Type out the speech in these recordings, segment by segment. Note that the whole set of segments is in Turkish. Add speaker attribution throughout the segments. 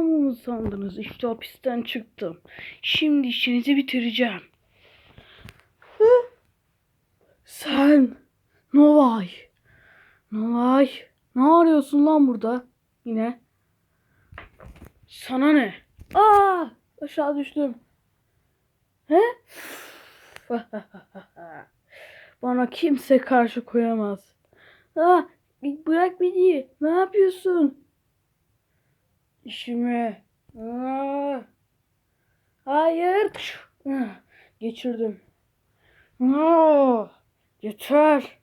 Speaker 1: kurtulacağımı mı sandınız? İşte hapisten çıktım. Şimdi işinizi bitireceğim. Hı? Sen Novay. Novay. Ne arıyorsun lan burada? Yine. Sana ne? Aa! Aşağı düştüm. He? Bana kimse karşı koyamaz. Aa, bırak beni. Ne yapıyorsun? İşime. Aa, hayır. Geçirdim. Aa, yeter.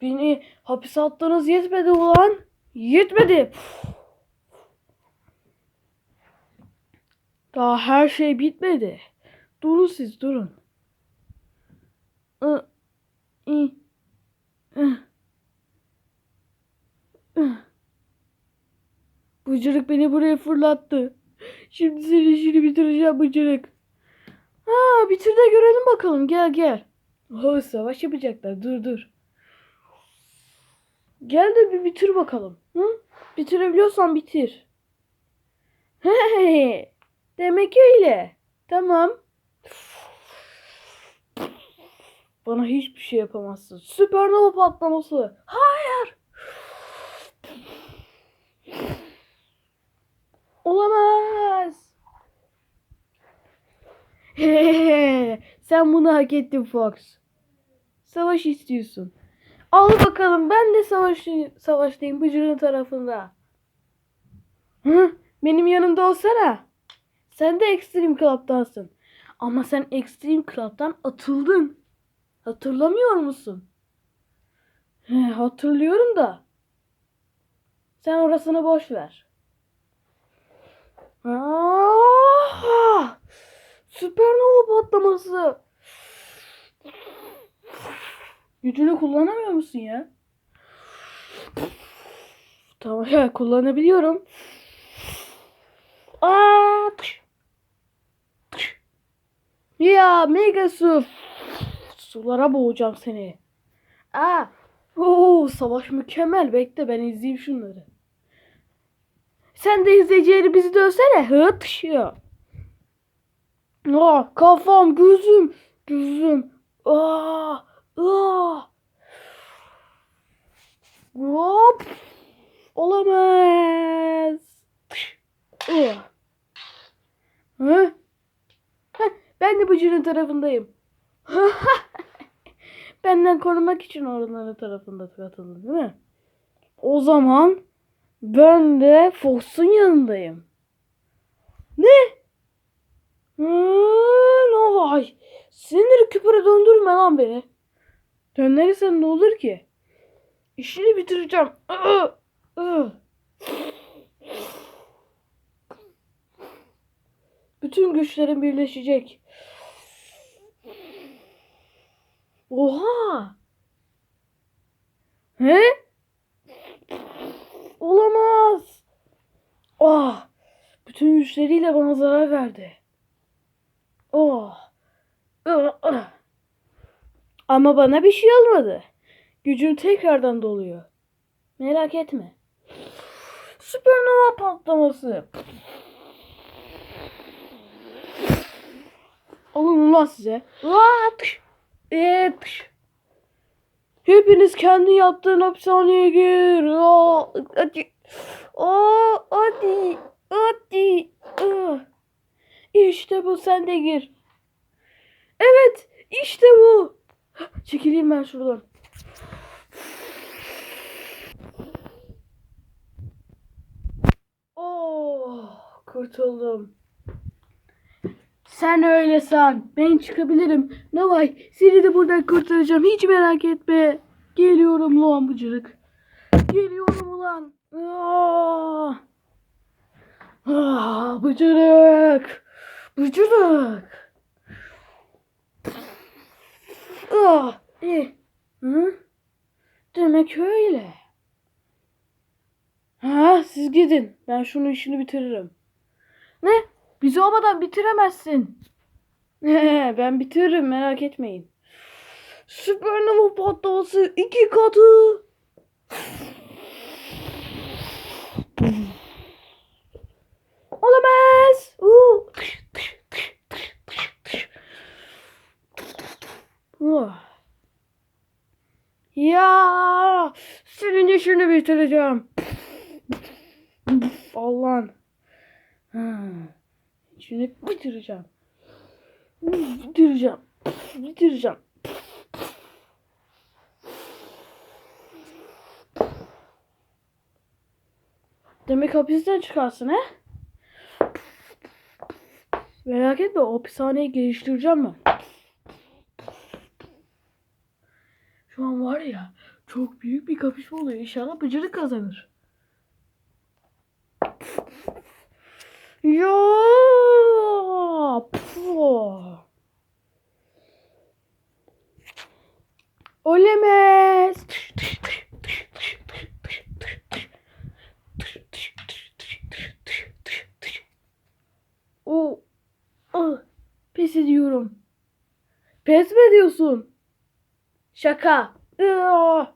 Speaker 1: Beni hapis attığınız yetmedi ulan. Yetmedi. Daha her şey bitmedi. Durun siz durun. İ, ı, ı. Bıcırık beni buraya fırlattı. Şimdi senin işini bitireceğim Bıcırık. Ha bitir de görelim bakalım. Gel gel. Oh, savaş yapacaklar. Dur dur. Gel de bir bitir bakalım. Hı? Bitirebiliyorsan bitir. Hey, demek öyle. Tamam. Bana hiçbir şey yapamazsın. Süpernova patlaması. Hayır. Olamaz. Sen bunu hak ettin Fox. Savaş istiyorsun. Al bakalım ben de savaş savaştayım Bıcır'ın tarafında. Hı? Benim yanımda olsana. Sen de Extreme Club'dansın. Ama sen Extreme Club'dan atıldın. Hatırlamıyor musun? He, hatırlıyorum da. Sen orasını boş ver. Aa! Süpernova patlaması. Gücünü kullanamıyor musun ya? Tamam ya kullanabiliyorum. Aa! tış. Tış. Ya mega su. Sulara boğacağım seni. Aa! Oo, savaş mükemmel. Bekle ben izleyeyim şunları. Sen de izleyicileri bizi dövsene. Hıt ya. Aa, kafam, gözüm, gözüm. Aa, aa. Hop. Olamaz. Hı? Ben de Bıcır'ın tarafındayım. Benden korumak için onların tarafında katıldı değil mi? O zaman ben de Fox'un yanındayım. Ne? Ne vay? Sinir küpüre döndürme lan beni. Döndürürsen ne olur ki? İşini bitireceğim. Bütün güçlerim birleşecek. Oha! He? Olamaz. Oh! Bütün güçleriyle bana zarar verdi. Oh! Ah, ah. Ama bana bir şey olmadı. Gücüm tekrardan doluyor. Merak etme. Süpernova patlaması. Alın ulan size. Hepiniz kendi yaptığın hapishaneye gir. Aa, hadi. Aa, hadi. Hadi. Aa. İşte bu sen de gir. Evet işte bu. Çekileyim ben şuradan. Oh kurtuldum. Sen öyle san. Ben çıkabilirim. Ne var? Seni de buradan kurtaracağım. Hiç merak etme. Geliyorum lan bıcırık. Geliyorum ulan. Ah, ah bıcırık. Bıcırık. Ah, eh. Hı? Demek öyle. Ha, siz gidin. Ben şunun işini bitiririm. Ne? Bizi olmadan bitiremezsin. ben bitiririm merak etmeyin. Süpernova patlaması iki katı. Ya senin işini bitireceğim. Allah'ın. Ha. İşini bitireceğim. Bitireceğim. Bitireceğim. Demek hapisten çıkarsın he? Merak etme hapishaneyi geliştireceğim ben. Var ya çok büyük bir kapışma oluyor. İnşallah bıcırık kazanır. Ya. Puh. Olemez. O. Ah, pes ediyorum. Pes mi ediyorsun? Şaka. Ah.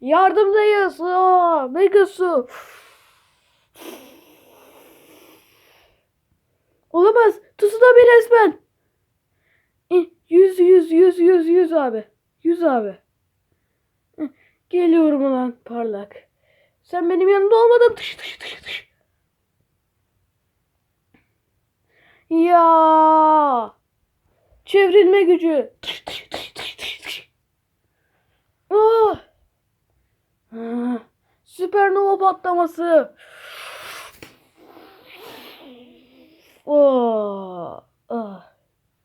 Speaker 1: Yardımdayız. Aa, mega su. Olamaz. Tsunami resmen. Eh, Yüz yüz yüz yüz yüz abi. Yüz abi. Eh, Geliyorum ulan parlak. Sen benim yanımda olmadan tış tış tış tış. Ya. Çevrilme gücü. Ah. Ah, Süpernova patlaması. Oh, ah,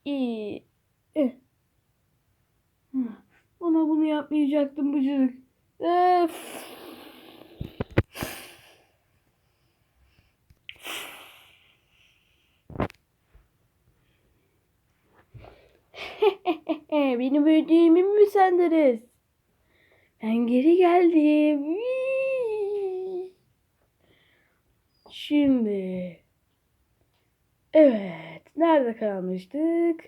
Speaker 1: iyi. Eh. Hmm, Bana bunu yapmayacaktım bıcırık. Öf. Öldüğümü mü sandınız? Ben geri geldim. Şimdi. Evet. Nerede kalmıştık?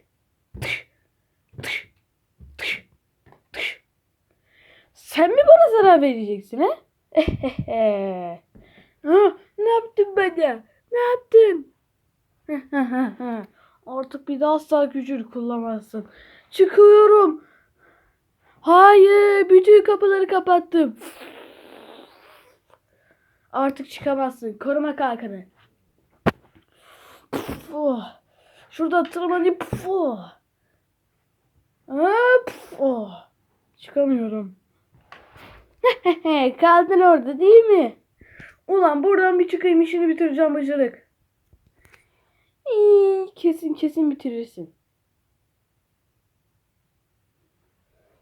Speaker 1: Sen mi bana zarar vereceksin ha? ha ne yaptın bana? Ne yaptın? Artık bir daha asla gücünü kullanmazsın. Çıkıyorum. Hayır, bütün kapıları kapattım. Artık çıkamazsın. Koruma kalkanı. Oh. Şurada tırmanayım. Oh. Çıkamıyorum. Kaldın orada değil mi? Ulan buradan bir çıkayım işini bitireceğim bıcırık. İyi, kesin kesin bitirirsin.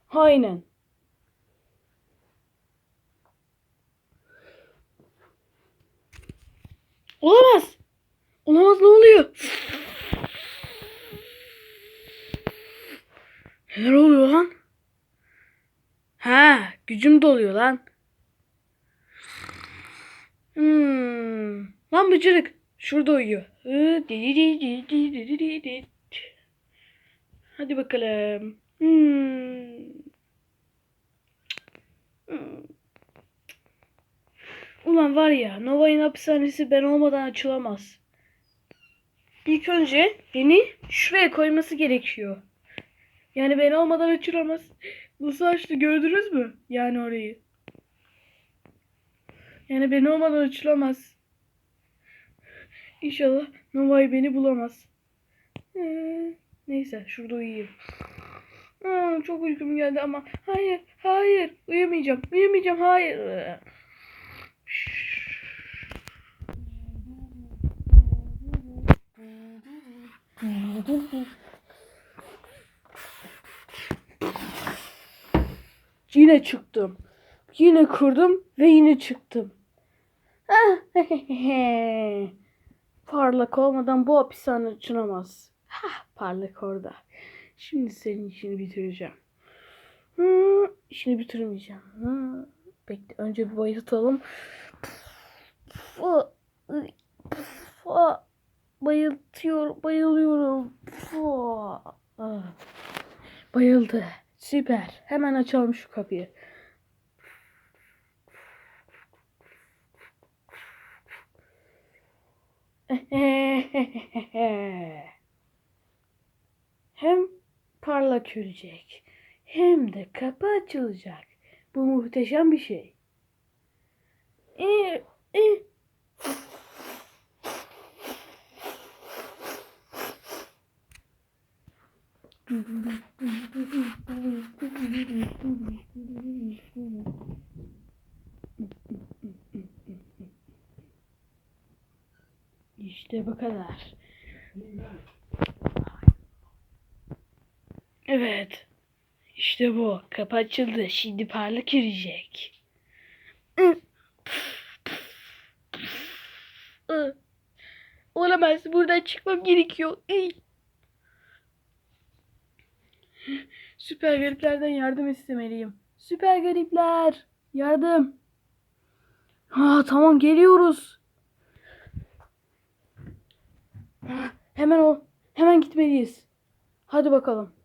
Speaker 1: Aynen. Olamaz. Olamaz ne oluyor? Neler oluyor lan? Ha, gücüm doluyor lan. Hmm. Lan bıcırık. Şurada uyuyor. Hadi bakalım. Hmm. Ulan var ya Nova'nın hapishanesi ben olmadan açılamaz. İlk önce beni şuraya koyması gerekiyor. Yani ben olmadan açılamaz. Nasıl açtı gördünüz mü? Yani orayı. Yani ben olmadan açılamaz. İnşallah Nova'yı beni bulamaz. Ee, neyse şurada uyuyayım. Aa, çok uykum geldi ama hayır hayır uyumayacağım uyumayacağım hayır. Yine çıktım. Yine kırdım ve yine çıktım. Parlak olmadan bu hapishane açılamaz. Hah, parlak orada. Şimdi senin işini bitireceğim. Hı, işini bitirmeyeceğim. Hı, bekle önce bir bayıltalım. Bayıltıyor, bayılıyorum. Ah. Bayıldı. Süper. Hemen açalım şu kapıyı. hem parlak görecek hem de kapı açılacak. Bu muhteşem bir şey. Ee, e. İşte bu kadar. Evet. İşte bu. Kapı açıldı. Şimdi parlak girecek. Olamaz. Buradan çıkmam gerekiyor. Süper gariplerden yardım istemeliyim. Süper garipler. Yardım. Ha tamam geliyoruz. Ha, Hemen o. Hemen gitmeliyiz. Hadi bakalım.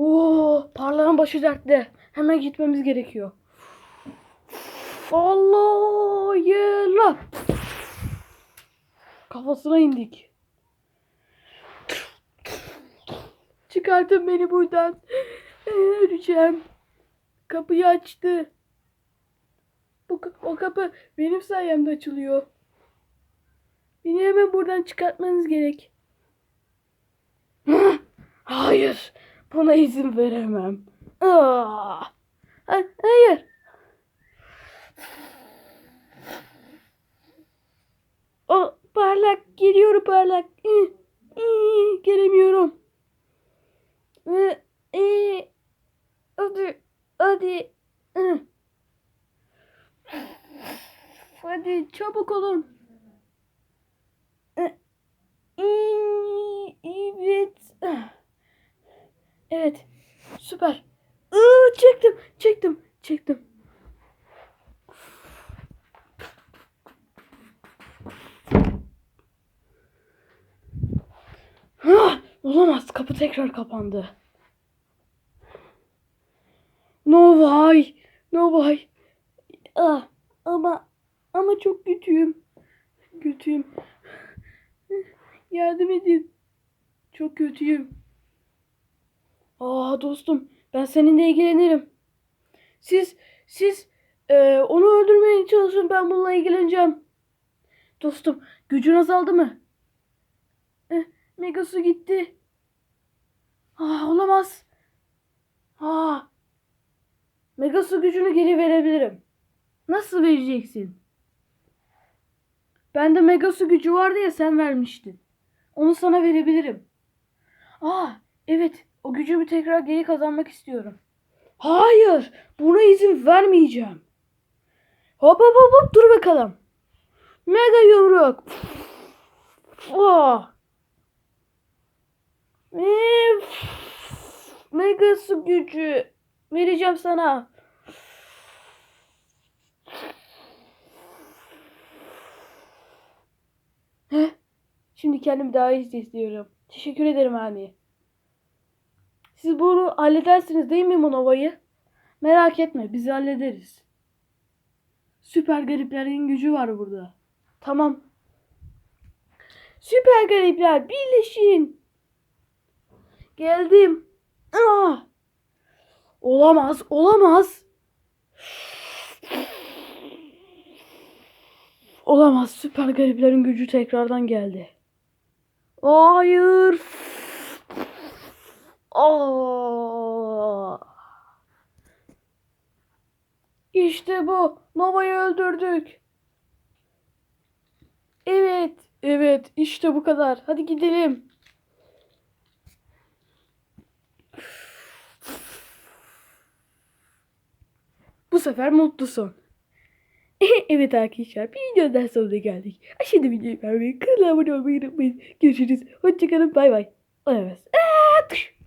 Speaker 1: Oo, parlağın başı dertte. Hemen gitmemiz gerekiyor. Allah yela. Kafasına indik. Çıkartın beni buradan. Öleceğim. Kapıyı açtı. Bu, o kapı benim sayemde açılıyor. Beni hemen buradan çıkartmanız gerek. Hayır. Buna izin veremem. Aa! Ha- Hayır. O parlak geliyor parlak. Gelemiyorum. İ- Hadi. Hadi. Hadi çabuk olun. E- İ- Evet. Evet. Süper. Iı, çektim. Çektim. Çektim. Ah, olamaz. Kapı tekrar kapandı. No way. No way. Ah, ama ama çok kötüyüm. Kötüyüm. Yardım edin. Çok kötüyüm. Aa dostum ben seninle ilgilenirim. Siz siz e, onu öldürmeye çalışın ben bununla ilgileneceğim. Dostum gücün azaldı mı? Megasu gitti. Aa olamaz. Aa. Megasu gücünü geri verebilirim. Nasıl vereceksin? Bende Megasu gücü vardı ya sen vermiştin. Onu sana verebilirim. Aa evet o gücümü tekrar geri kazanmak istiyorum. Hayır buna izin vermeyeceğim. Hop hop hop hop dur bakalım. Mega yumruk. Oh. Mega su gücü vereceğim sana. Heh. Şimdi kendimi daha iyi hissediyorum. Teşekkür ederim abi. Siz bunu halledersiniz değil mi Monova'yı? Merak etme biz hallederiz. Süper gariplerin gücü var burada. Tamam. Süper garipler birleşin. Geldim. Ah! Olamaz, olamaz. Olamaz. Süper gariplerin gücü tekrardan geldi. Hayır. Aa. İşte bu. Nova'yı öldürdük. Evet. Evet. işte bu kadar. Hadi gidelim. Bu sefer mutlusun. evet arkadaşlar bir videodan sonuna geldik. Aşağıda videoyu beğenmeyi, kanala abone olmayı unutmayın. Görüşürüz. Hoşçakalın. Bay bay. Olamaz. Aa.